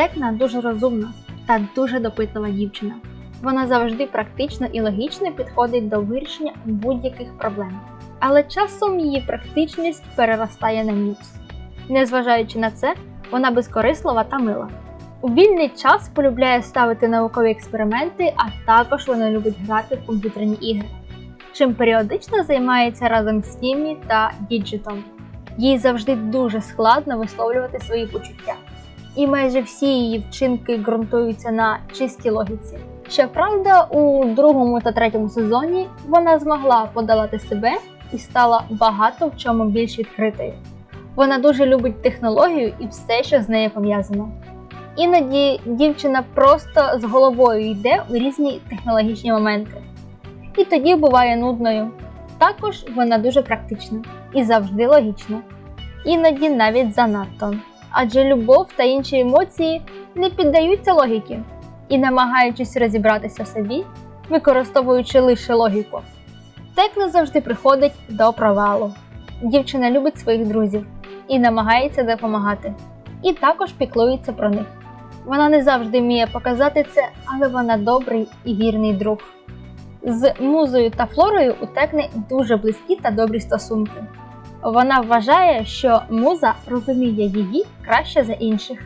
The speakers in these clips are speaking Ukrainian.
Текна дуже розумна та дуже допитлива дівчина. Вона завжди практично і логічно підходить до вирішення будь-яких проблем. Але часом її практичність переростає на мінус. Незважаючи на це, вона безкорислива та мила. У вільний час полюбляє ставити наукові експерименти, а також вона любить грати в комп'ютерні ігри, чим періодично займається разом з Тіммі та Діджитом. Їй завжди дуже складно висловлювати свої почуття, і майже всі її вчинки ґрунтуються на чистій логіці. Щоправда, у другому та третьому сезоні вона змогла подолати себе і стала багато в чому більш відкритою. Вона дуже любить технологію і все, що з нею пов'язано. Іноді дівчина просто з головою йде у різні технологічні моменти, і тоді буває нудною. Також вона дуже практична і завжди логічна, іноді навіть занадто. Адже любов та інші емоції не піддаються логіки і, намагаючись розібратися собі, використовуючи лише логіку. Текна завжди приходить до провалу. Дівчина любить своїх друзів і намагається допомагати, і також піклується про них. Вона не завжди вміє показати це, але вона добрий і вірний друг. З музою та флорою у Текни дуже близькі та добрі стосунки. Вона вважає, що муза розуміє її краще за інших.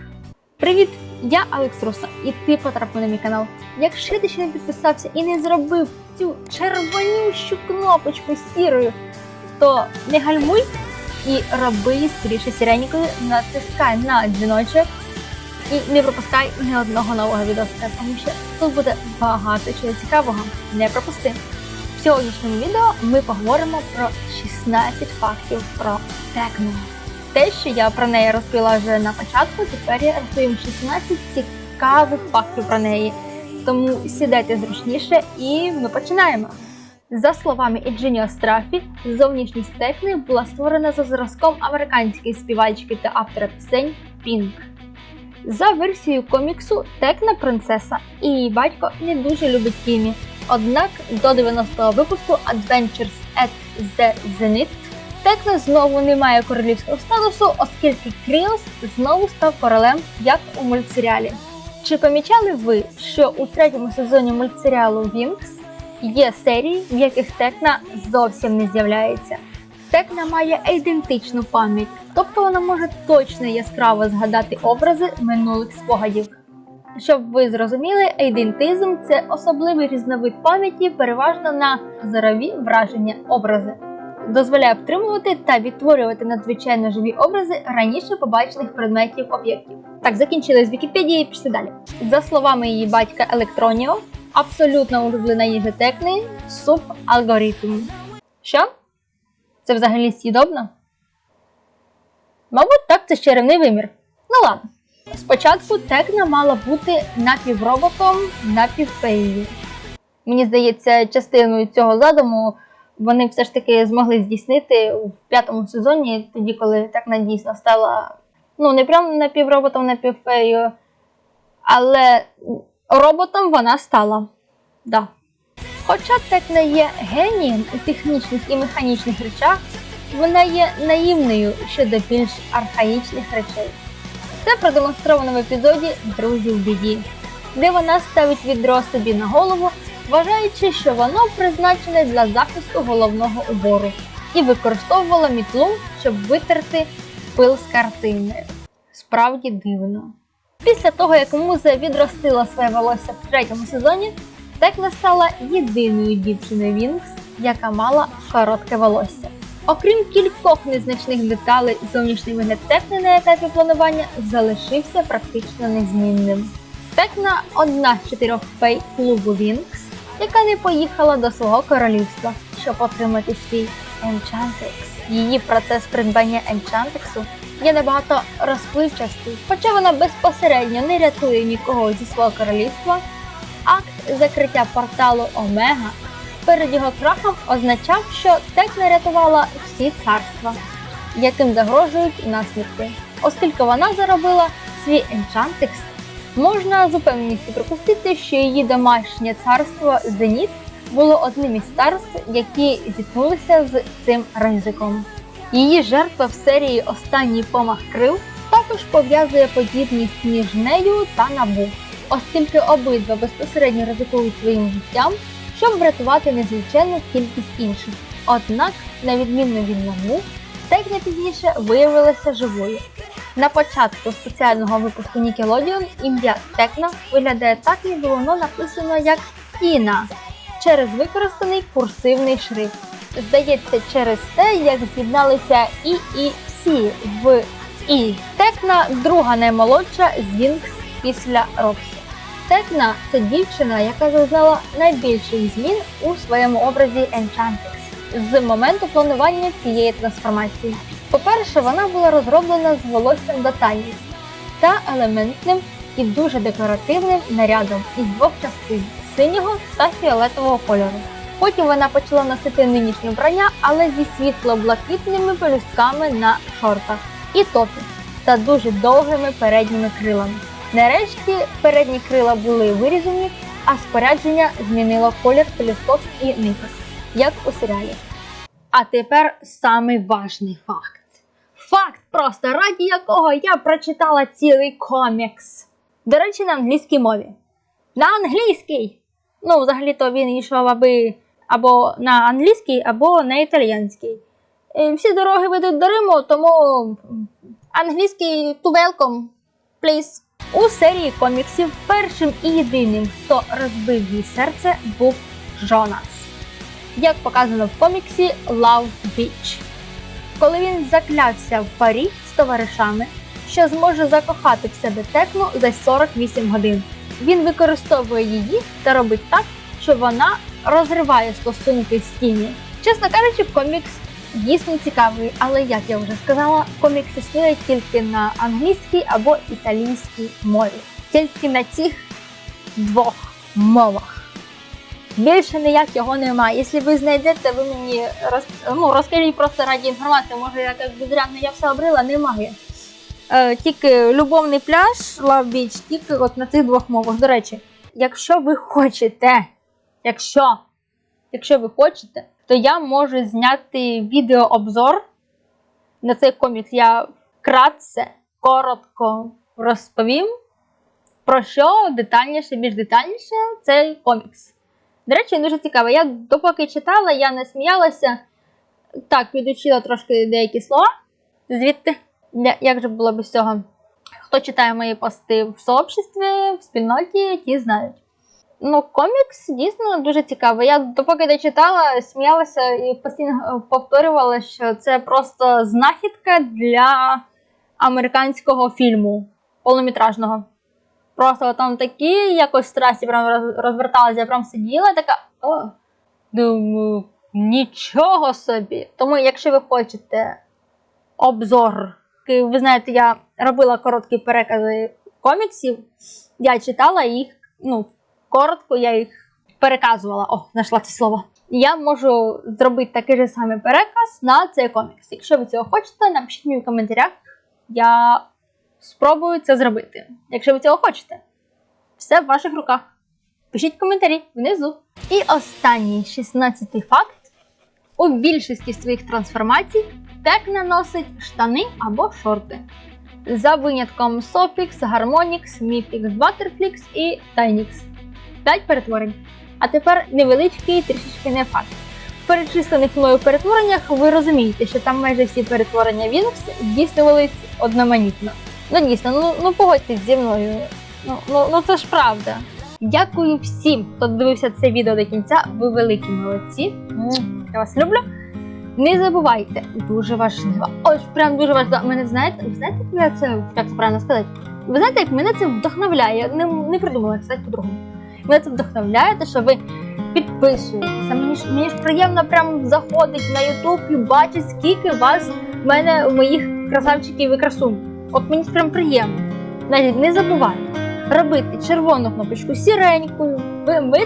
Привіт! Я Алекс Руса, і ти потрапив на мій канал. Якщо ти ще не підписався і не зробив цю червонющу кнопочку сірою, то не гальмуй і роби скоріше сіренькою, натискай на дзвіночок і не пропускай ні одного нового відео, тому що тут буде багато чого цікавого. Не пропусти. В сьогоднішньому відео ми поговоримо про 16 фактів про Текно. Те, що я про неї розповіла вже на початку, тепер я розповім 16 цікавих фактів про неї. Тому сідайте зручніше і ми починаємо. За словами Еджиніо Страфі, зовнішність Текни була створена за зразком американської співачки та автора пісень Пінк. За версією коміксу, Текна принцеса і її батько не дуже любить Тімі. Однак до 90-го випуску Adventures at the Zenith Текна знову не має королівського статусу, оскільки Кріос знову став королем, як у мультсеріалі. Чи помічали ви, що у третьому сезоні мультсеріалу Вінкс є серії, в яких Текна зовсім не з'являється? Текна має ідентичну пам'ять, тобто вона може точно яскраво згадати образи минулих спогадів. Щоб ви зрозуміли, ейдентизм це особливий різновид пам'яті, переважно на зорові враження образи. Дозволяє втримувати та відтворювати надзвичайно живі образи раніше побачених предметів об'єктів. Так, закінчили з Вікіпедії, пішли далі. За словами її батька Електроніо, абсолютно улюблена їжа Текни – суп алгоритм. Що? Це взагалі з'їдобно? Мабуть, так це ще рівний вимір. Ну ладно. Спочатку Текна мала бути напівроботом, напівфеєю. Мені здається, частиною цього задуму вони все ж таки змогли здійснити у п'ятому сезоні, тоді, коли Текна дійсно стала ну, не прям напівроботом, напівфеєю, але роботом вона стала. Да. Хоча Текна є генієм у технічних і механічних речах, вона є наївною щодо більш архаїчних речей. Це продемонстровано в епізоді Друзі в біді, де вона ставить відро собі на голову, вважаючи, що воно призначене для захисту головного убору, і використовувала мітлу, щоб витерти пил з картини. Справді дивно. Після того, як муза відростила своє волосся в третьому сезоні, Текна стала єдиною дівчиною Вінкс, яка мала коротке волосся. Окрім кількох незначних деталей, зовнішній вигляд Текни на етапі планування залишився практично незмінним. Текна одна з чотирьох фей клубу Вінкс, яка не поїхала до свого королівства, щоб отримати свій Енчантекс. Її процес придбання Енчантексу є набагато розпливчастий, хоча вона безпосередньо не рятує нікого зі свого королівства. Акт закриття порталу Омега перед його крахом означав, що Текна рятувала всі царства, яким загрожують наслідки. Оскільки вона заробила свій Енчантекс, можна з упевненістю припустити, що її домашнє царство Зеніт було одним із царств, які зіткнулися з цим ризиком. Її жертва в серії Останній помах крил також пов'язує подібність між нею та набу, оскільки обидва безпосередньо ризикують своїм життям, щоб врятувати незліченну кількість інших. Однак, на відміну від набу, Текна пізніше виявилася живою. На початку спеціального випуску Nickelodeon ім'я Текна виглядає так, ніби воно написано як Іна через використаний курсивний шрифт. Здається, через те, як з'єдналися І і Сі в І. Текна друга наймолодша з Вінкс після Робсі. Текна це дівчина, яка зазнала найбільших змін у своєму образі Enchantrix з моменту планування цієї трансформації. По-перше, вона була розроблена з волоссям до талії та елементним і дуже декоративним нарядом із двох частин синього та фіолетового кольору. Потім вона почала носити нинішнє вбрання, але зі світло-блакитними пелюстками на шортах і топі та дуже довгими передніми крилами. Нарешті передні крила були вирізані, а спорядження змінило колір пелюсток і ниток, як у серіалі. А тепер самий важний факт. Факт просто, раді якого я прочитала цілий комікс. До речі, на англійській мові. На англійській! Ну, взагалі-то він йшов аби або на англійській, або на італіянській. Е, Всі дороги ведуть до Риму, тому англійський to welcome, please. У серії коміксів першим і єдиним, хто розбив їй серце, був Джонас. Як показано в коміксі Love Beach. Коли він заклявся в парі з товаришами, що зможе закохати в себе текну за 48 годин. Він використовує її та робить так, що вона розриває стосунки з Тіні. Чесно кажучи, комікс дійсно цікавий, але як я вже сказала, комікс існує тільки на англійській або італійській мові. Тільки на цих двох мовах. Більше ніяк його немає. Якщо ви знайдете, ви мені роз... ну, розкажіть просто раді інформації, може я як безрядно я все обрила, немає. Е, тільки любовний пляж, Love Beach, тільки от на цих двох мовах. До речі, якщо ви хочете, якщо, якщо ви хочете, то я можу зняти відеообзор на цей комікс. Я вкратце, коротко розповім, про що детальніше, більш детальніше цей комікс. До речі, дуже цікаво. Я допоки читала, я не сміялася. Так, підучила трошки деякі слова звідти. Як же було без цього? Хто читає мої пости в сообществі, в спільноті, ті знають. Ну, комікс дійсно дуже цікавий. Я допоки не читала, сміялася і постійно повторювала, що це просто знахідка для американського фільму повнометражного. Просто там такі якось страсті прям роз- розверталися, я прям сиділа така. О, думаю, нічого собі. Тому, якщо ви хочете обзор, ви знаєте, я робила короткі перекази коміксів, я читала їх, ну, коротко я їх переказувала. О, знайшла це слово. Я можу зробити такий же самий переказ на цей комікс. Якщо ви цього хочете, напишіть мені в коментарях. Я спробую це зробити. Якщо ви цього хочете, все в ваших руках. Пишіть коментарі внизу. І останній 16-й факт: у більшості своїх трансформацій Текна носить штани або шорти. За винятком Sofix, Harmonix, Mifix, Butterflix і Tynix. 5 перетворень. А тепер невеличкий трішечки не факт. В перечислених мною перетвореннях ви розумієте, що там майже всі перетворення Winx здійснювались одноманітно. Ну дійсно, ну, ну погодьтесь зі мною. Ну, ну, ну це ж правда. Дякую всім, хто дивився це відео до кінця. Ви великі молодці. Я вас люблю. Не забувайте, дуже важливо. Ось прям дуже важливо. Мене знаєте, ви знаєте, як це як це правильно сказати? Ви знаєте, як мене це вдохновляє? Не, не придумала як по-другому. Мене це вдохновляє, те, що ви підписуєтеся. Мені ж мені ж приємно прям заходить на YouTube і бачить, скільки вас в мене моїх красавчиків і красунь. От мені прям приємно. Навіть не забувайте робити червону кнопочку сіренькою. Ви, ви,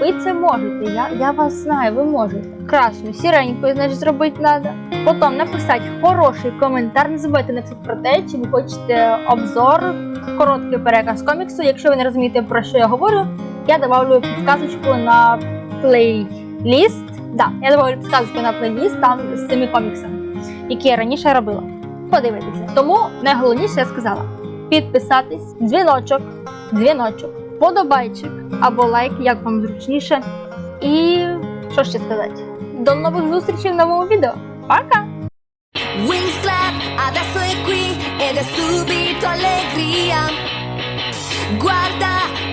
ви це можете. Я, я вас знаю, ви можете. Красну, сіренькою, значить, зробити треба. Потім написати хороший коментар. Не забувайте написати про те, чи ви хочете обзор, короткий переказ коміксу. Якщо ви не розумієте, про що я говорю, я добавлю підказочку на плейліст. Да, я добавлю підказочку на плейліст там з цими коміксами, які я раніше робила. подивитися. Тому найголовніше я сказала: підписатись, дзвіночок, дзвіночок, вподобайчик або лайк, як вам зручніше. І що ще сказати? До нових зустрічей в новому відео. Пока! Guarda